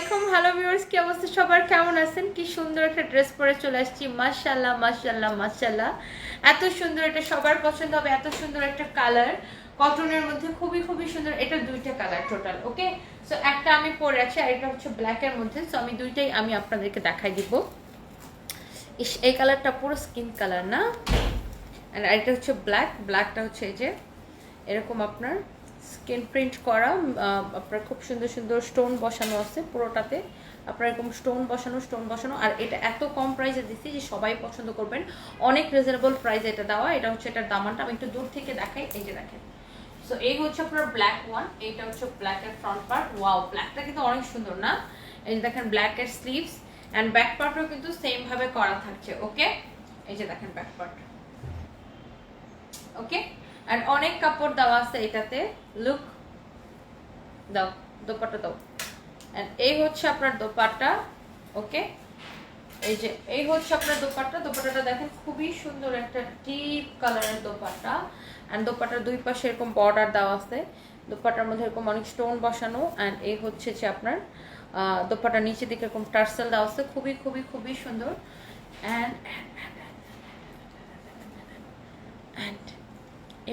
আলাইকুম। Hello viewers কি অবস্থা? সবার কেমন আছেন? কি সুন্দর একটা ড্রেস পরে চলে আসছি। মাশাল্লাহ মাশাল্লাহ মাশাল্লাহ এত সুন্দর এটা সবার পছন্দ হবে এত সুন্দর একটা কালার কটনের মধ্যে খুবই খুবই সুন্দর। এটা দুইটা কালার টোটাল ওকে সো একটা আমি পরে আছি আর এটা হচ্ছে ব্ল্যাকের মধ্যে। সো আমি দুইটাই আমি আপনাদেরকে দেখাই দিব। ইস, এই কালারটা পুরো স্কিন কালার না? আর এটা হচ্ছে ব্ল্যাক ব্ল্যাকটা হচ্ছে এই যে, এরকম আপনার। স্কিন প্রিন্ট করা আপনার খুব সুন্দর সুন্দর স্টোন বসানো আছে পুরোটাতে। আপনার এরকম স্টোন বসানো স্টোন বসানো, আর এটা এত কম প্রাইসে দিচ্ছি যে সবাই পছন্দ করবেন। অনেক রিজনেবল প্রাইসে এটা দেওয়া, এটা হচ্ছে এটার দামানটা আমি একটু দূর থেকে দেখাই, এই যে দেখেন। সো এই হচ্ছে আপনার ব্ল্যাক ওয়ান এইটা হচ্ছে ব্ল্যাকের ফ্রন্ট পার্ট ওয়াও ব্ল্যাকটা কিন্তু অনেক সুন্দর না? এই যে দেখেন ব্ল্যাকের স্লিভস অ্যান্ড ব্যাক পার্টও কিন্তু সেম ভাবে করা থাকছে ওকে এই যে দেখেন ব্যাক পার্ট ওকে অ্যান্ড অনেক কাপড় দেওয়া আছে এটাতে। লুক দাও দোপাট্টা দাও। এই হচ্ছে আপনার দোপাট্টা ওকে এই যে এই হচ্ছে আপনার দোপাট্টা। দোপাট্টাটা দেখেন খুবই সুন্দর একটা ডিপ কালারের দোপাট্টা। অ্যান্ড দোপাট্টার দুই পাশে এরকম বর্ডার দেওয়া আছে। দোপাট্টার মধ্যে এরকম অনেক স্টোন বসানো। অ্যান্ড এই হচ্ছে যে আপনার আহ, দোপাট্টার নিচের দিকে এরকম টার্সেল দেওয়া আছে। খুবই খুবই খুবই সুন্দর। অ্যান্ড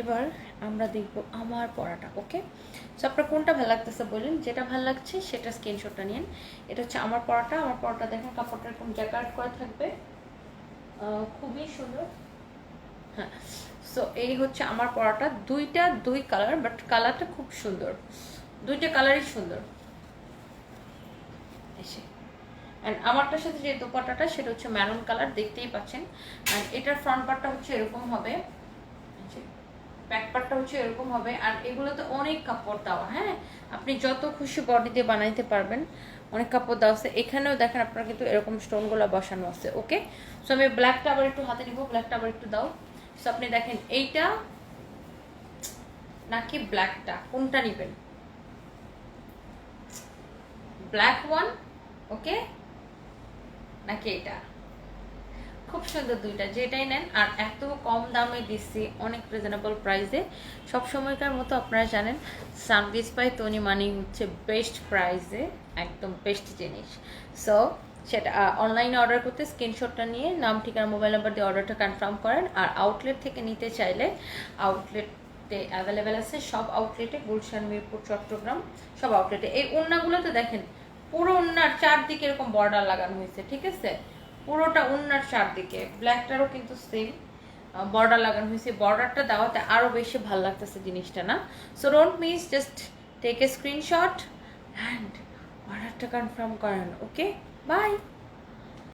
এবার আমরা দেখব আমার পড়াটা ওকে সো আপনার কোনটা ভালো লাগতেছে বলুন? যেটা ভালো লাগছে, সেটা স্ক্রিনশটটা নিন। এটা হচ্ছে আমার পড়াটা। আমার পড়াটা দেখেন, কাপড়টা এরকম জ্যাকার্ড করা থাকবে। খুবই সুন্দর। হ্যাঁ। সো এই হচ্ছে আমার পড়াটা। দুইটা দুই কালার বাট কালারটা খুব সুন্দর। দুইটা কালারই সুন্দর। এসে। অ্যান্ড আমারটার সাথে যে দোপাট্টাটা, সেটা হচ্ছে ম্যারুন কালার দেখতেই পাচ্ছেন। অ্যান্ড এটার ফ্রন্ট পার্টটা হচ্ছে এরকম হবে। ব্যাক পার্টটা হচ্ছে এরকম হবে, আর এগুলোতে অনেক কাপড় দেওয়া হ্যাঁ? আপনি যত খুশি বডি দিয়ে বানাইতে পারবেন, অনেক কাপড় দেওয়া আছে। এখানেও দেখেন আপনার কিন্তু এরকম স্টোনগুলো বসানো আছে, ওকে? সো আমি ব্ল্যাকটা আবার একটু হাতে নিব ব্ল্যাকটা আবার একটু দাও। সো আপনি দেখেন, এইটা নাকি ব্ল্যাকটা কোনটা নেবেন? Black one okay? নাকি এটা খুব সুন্দর দুইটা, যেটাই নেন। আর এত কম দামে দিচ্ছি, অনেক রিজনেবল প্রাইসে সব সময়কার মতো আপনারা জানেন সানভিস পাই তনি মানি হচ্ছে বেস্ট প্রাইসে একদম বেস্ট জিনিস। সো সেটা অনলাইনে অর্ডার করতে স্ক্রিনশটটা নিয়ে নাম, ঠিকানা মোবাইল নাম্বার দিয়ে অর্ডারটা কনফার্ম করেন। আর আউটলেট থেকে নিতে চাইলে আউটলেটে অ্যাভেলেবেল আছে, সব আউটলেটে গুলশান, মিরপুর, চট্টগ্রাম, সব আউটলেটে এই ওড়নাগুলোতে দেখেন, পুরো ওড়নার চারদিকে এরকম বর্ডার লাগানো হয়েছে, ঠিক আছে? পুরোটা ওড়নার চারদিকে। ব্ল্যাকটারও কিন্তু সেম বর্ডার লাগানো হয়েছে। বর্ডারটা দেওয়াতে আরও বেশি ভালো লাগতেছে জিনিসটা, না? So don't miss just take a screenshot and অর্ডারটা কনফার্ম করেন ওকে বাই